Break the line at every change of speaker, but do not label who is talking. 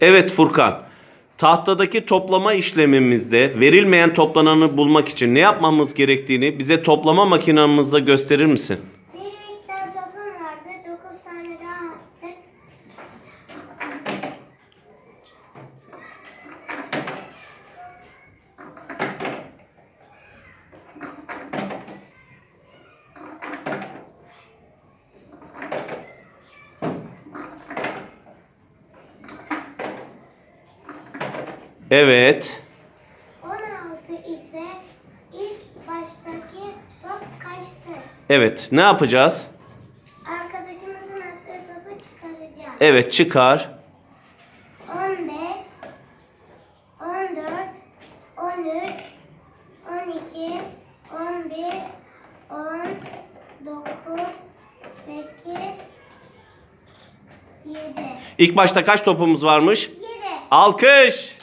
Evet Furkan. Tahtadaki toplama işlemimizde verilmeyen toplananı bulmak için ne yapmamız gerektiğini bize toplama makinamızda gösterir misin? Evet.
16 ise ilk baştaki top kaçtı?
Evet. Ne yapacağız?
Arkadaşımızın attığı topu çıkaracağız.
Evet çıkar.
15 14 13 12 11 10 9 8 7
İlk başta kaç topumuz varmış?
7
Alkış.